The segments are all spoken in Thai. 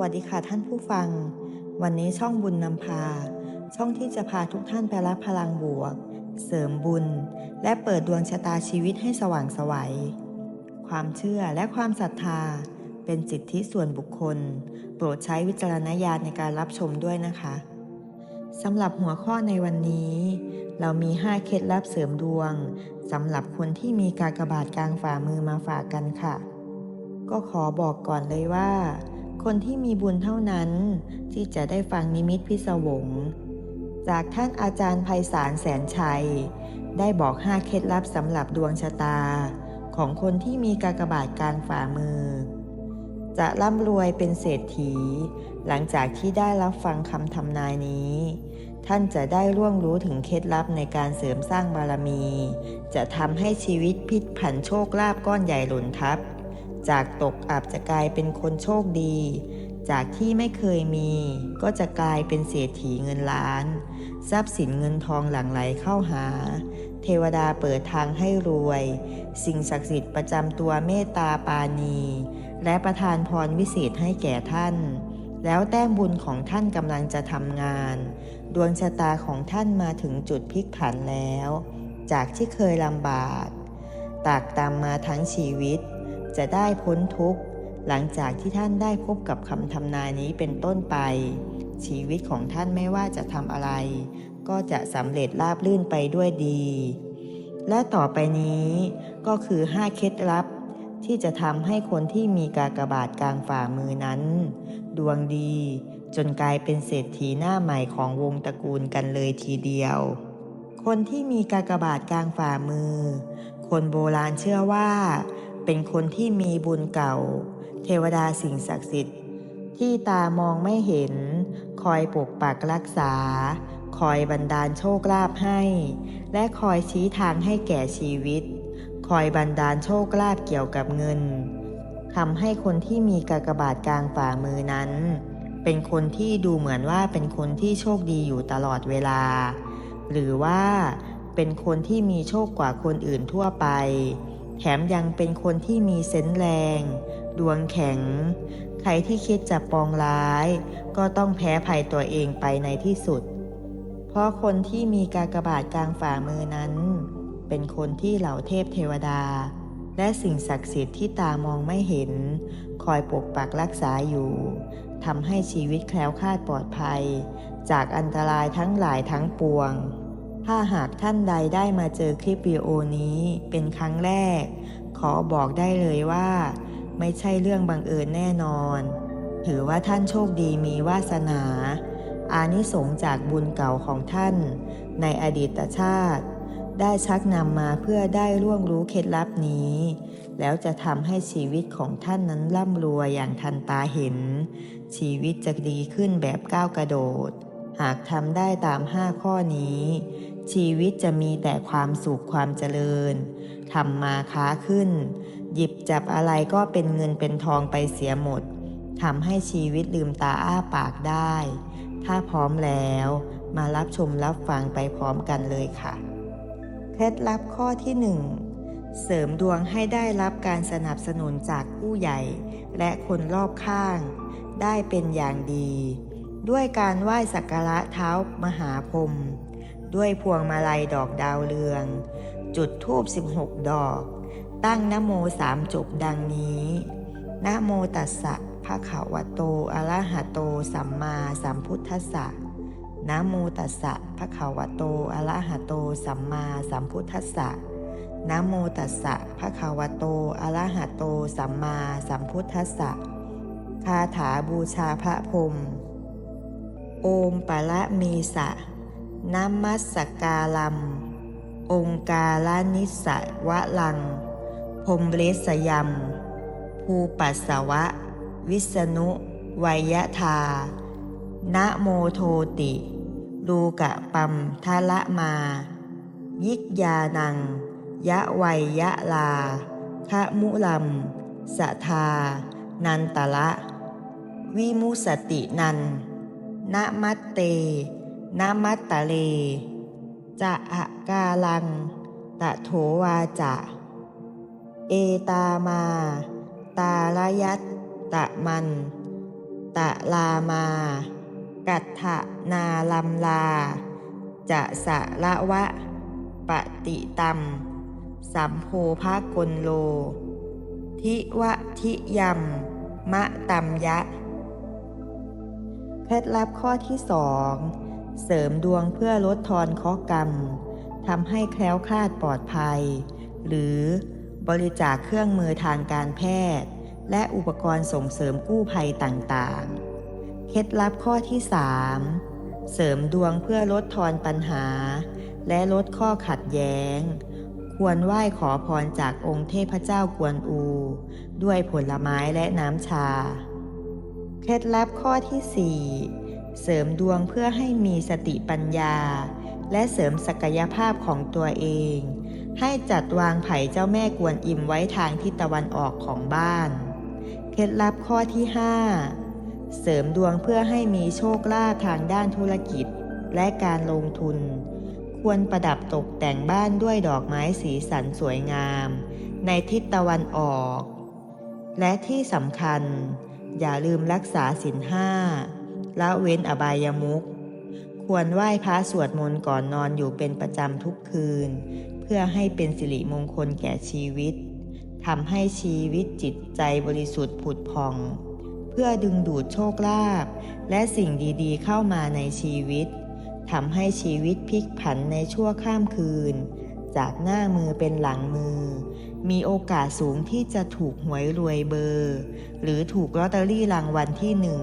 วัสดีค่ะท่านผู้ฟัง วันนี้ช่องบุญนำพา ช่องที่จะพาทุกท่านไปรับพลังบวก เสริมบุญ และเปิดดวงชะตาชีวิตให้สว่างไสวัย ความเชื่อและความศรัทธา เป็นสิทธิส่วนบุคคล โปรดใช้วิจารณญาณในการรับชมด้วยนะคะสำหรับหัวข้อในวันนี้ เรามี 5 เคล็ดลับเสริมดวงสำหรับคนที่มีกากบาทกลางฝ่ามือมาฝากกันค่ะ ก็ขอบอกก่อนเลยว่า คนที่มีบุญเท่านั้น ที่จะได้ฟังนิมิตพิศวง จากท่านอาจารย์ไพศาลแสนชัย ได้บอก5เคล็ดลับสำหรับดวงชะตา ของคนที่มีกากบาทกลางฝ่ามือ จะร่ำรวยเป็นเศรษฐี หลังจากที่ได้รับฟังคำทำนายนี้ ท่านจะได้ร่วงรู้ถึงเคล็ดลับในการเสริมสร้างบารมี จะทำให้ชีวิตพลิกผันโชคลาภก้อนใหญ่หล่นทับ จากตกอับจะกลายเป็นคนโชคดี จากที่ไม่เคยมี ก็จะกลายเป็นเศรษฐีเงินล้าน ทรัพย์สินเงินทองหลั่งไหลเข้าหา เทวดาเปิดทางให้รวย สิ่งศักดิ์สิทธิ์ประจำตัวเมตตาปาณี และประทานพรวิเศษให้แก่ท่าน แล้วแต้มบุญของท่านกำลังจะทำงาน ดวงชะตาของท่านมาถึงจุดพลิกผันแล้ว จากที่เคยลำบากตากตามมาทั้งชีวิต จะได้พ้นทุกข์ หลังจากที่ท่านได้พบกับคำทำนายนี้เป็นต้นไป ชีวิตของท่านไม่ว่าจะทำอะไร ก็จะสำเร็จราบรื่นไปด้วยดี และต่อไปนี้ก็คือ 5 เคล็ดลับ ที่จะทำให้คนที่มีกากบาทกลางฝ่ามือนั้น ดวงดีจนกลายเป็นเศรษฐีหน้าใหม่ของวงตระกูลกันเลยทีเดียว คนที่มีกากบาทกลางฝ่ามือ คนโบราณเชื่อว่า เป็นคนที่มีบุญเก่า เทวดาสิ่งศักดิ์สิทธิ์ ที่ตามองไม่เห็น คอยปกปักรักษา คอยบันดาลโชคลาภให้ และคอยชี้ทางให้แก่ชีวิต คอยบันดาลโชคลาภเกี่ยวกับเงินทำให้คนที่มีกากบาทกลางฝ่ามือนั้น เป็นคนที่ดูเหมือนว่าเป็นคนที่โชคดีอยู่ตลอดเวลา หรือว่าเป็นคนที่มีโชคกว่าคนอื่นทั่วไป แถมยังเป็นคนที่มีเซนส์แรง ดวงแข็ง ใครที่คิดจะปองร้าย ก็ต้องแพ้ภัยตัวเองไปในที่สุด เพราะคนที่มีกากบาทกลางฝ่ามือนั้น เป็นคนที่เหล่าเทพเทวดา และสิ่งศักดิ์สิทธิ์ที่ตามองไม่เห็น คอยปกปักรักษาอยู่ทำให้ชีวิตแคล้วคลาดปลอดภัย จากอันตรายทั้งหลายทั้งปวง ถ้าหากท่านใดได้มาเจอคลิปวิดีโอนี้เป็นครั้งแรก ขอบอกได้เลยว่า ไม่ใช่เรื่องบังเอิญแน่นอน ถือว่าท่านโชคดีมีวาสนา อานิสงจากบุญเก่าของท่าน ในอดีตชาติ ได้ชักนำมาเพื่อได้ร่วงรู้เคล็ดลับนี้ แล้วจะทำให้ชีวิตของท่านนั้นร่ำรวยอย่างทันตาเห็น ชีวิตจะดีขึ้นแบบก้าวกระโดด หากทำได้ตามห้าข้อนี้ ชีวิตจะมีแต่ความสุขความเจริญทำมาค้าขึ้น หยิบจับอะไรก็เป็นเงินเป็นทองไปเสียหมดทำให้ชีวิตลืมตาอ้าปากได้ ถ้าพร้อมแล้วมารับชมรับฟังไปพร้อมกันเลยค่ะ เคล็ดลับข้อที่ 1 เสริมดวงให้ได้รับการสนับสนุนจากผู้ใหญ่ และคนรอบข้าง ได้เป็นอย่างดี ด้วยการไหว้สักการะเท้ามหาพรหม ด้วยพวงมาลัยดอกดาวเรือง จุดธูป16 ดอก ตั้งนโมสามจบดังนี้นโมตัสสะภะคะวะโตอะระหะโต สัมมาสัมพุทธัสสะนะโมตัสสะภะคะวะโตอะระหะโต สัมมาสัมพุทธัสสะนะโมตัสสะภะคะวะโตอะระหะโต สัมมาสัมพุทธัสสะคาถาบูชาพระพรหมโอมปะละมีสะ นมัสการัม องค์การนิสวะลัง พมเลสยัม ภูปัสสวะ วิษณุวยทานะโมโทติดูกะปัมทะละมา ยิกยานัง ยะไวยยะลาคะมุลัมสะทา นันตละ วิมุสตินันนะมัตเต นะมัตตะเล จะอะกาลัง ตะโถวาจะ เอตามา ตาลยัตตะมัน ตะลามา กัตถนาลัมลา จะสะละวะ ปฏิตัมสัมโพภากลโล ทิวะทิยัมมะตัมยะ เคล็ดลับข้อที่สอง เสริมดวงเพื่อลดทอนเคราะกรรมทำให้แคล้วคลาดปลอดภัย หรือบริจาคเครื่องมือทางการแพทย์ และอุปกรณ์ส่งเสริมกู้ภัยต่างๆ เคล็ดลับข้อที่สามเสริมดวงเพื่อลดทอนปัญหา และลดข้อขัดแย้ง ควรไหว้ขอพรจากองค์เทพเจ้ากวนอู ด้วยผลไม้และน้ำชา เคล็ดลับข้อที่ 4 เสริมดวงเพื่อให้มีสติปัญญา และเสริมศักยภาพของตัวเอง ให้จัดวางไผ่เจ้าแม่กวนอิมไว้ทางทิศตะวันออกของบ้าน เคล็ดลับข้อที่ 5 เสริมดวงเพื่อให้มีโชคลาภทางด้านธุรกิจและการลงทุน ควรประดับตกแต่งบ้านด้วยดอกไม้สีสันสวยงาม ในทิศตะวันออก และที่สำคัญ อย่าลืมรักษาศีลห้า ละเว้นอบายมุขควรไหว้พระสวดมนต์ก่อนนอนอยู่เป็นประจำทุกคืน เพื่อให้เป็นสิริมงคลแก่ชีวิตทำให้ชีวิตจิตใจบริสุทธิ์ผุดพอง เพื่อดึงดูดโชคลาภและสิ่งดีๆเข้ามาในชีวิตทำให้ชีวิตพลิกผันในชั่วข้ามคืน จากหน้ามือเป็นหลังมือ มีโอกาสสูงที่จะถูกหวยรวยเบอร์ หรือถูกลอตเตอรี่รางวัลที่หนึ่ง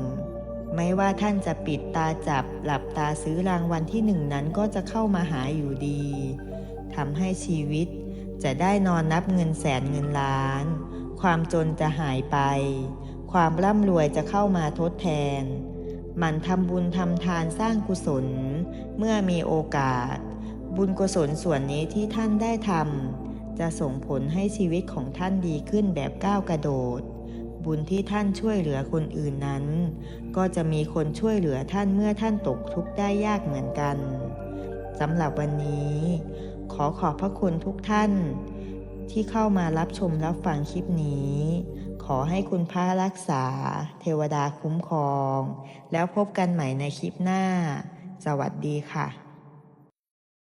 ไม่ว่าท่านจะปิดตาจับหลับตาซื้อรางวัลที่หนึ่งนั้นก็จะเข้ามาหาอยู่ดีทำให้ชีวิตจะได้นอนนับเงินแสนเงินล้าน ความจนจะหายไป ความร่ำรวยจะเข้ามาทดแทน มันทำบุญทำทานสร้างกุศล เมื่อมีโอกาส บุญกุศลส่วนนี้ที่ท่านได้ทำจะส่งผลให้ชีวิตของท่านดีขึ้นแบบก้าวกระโดด บุญที่ท่านช่วยเหลือคนอื่นนั้น ก็จะมีคนช่วยเหลือท่านเมื่อท่านตกทุกข์ได้ยากเหมือนกันสำหรับวันนี้ ขอขอบพระคุณทุกท่าน ที่เข้ามารับชมรับฟังคลิปนี้ ขอให้คุณพระรักษา เทวดาคุ้มครอง แล้วพบกันใหม่ในคลิปหน้า สวัสดีค่ะ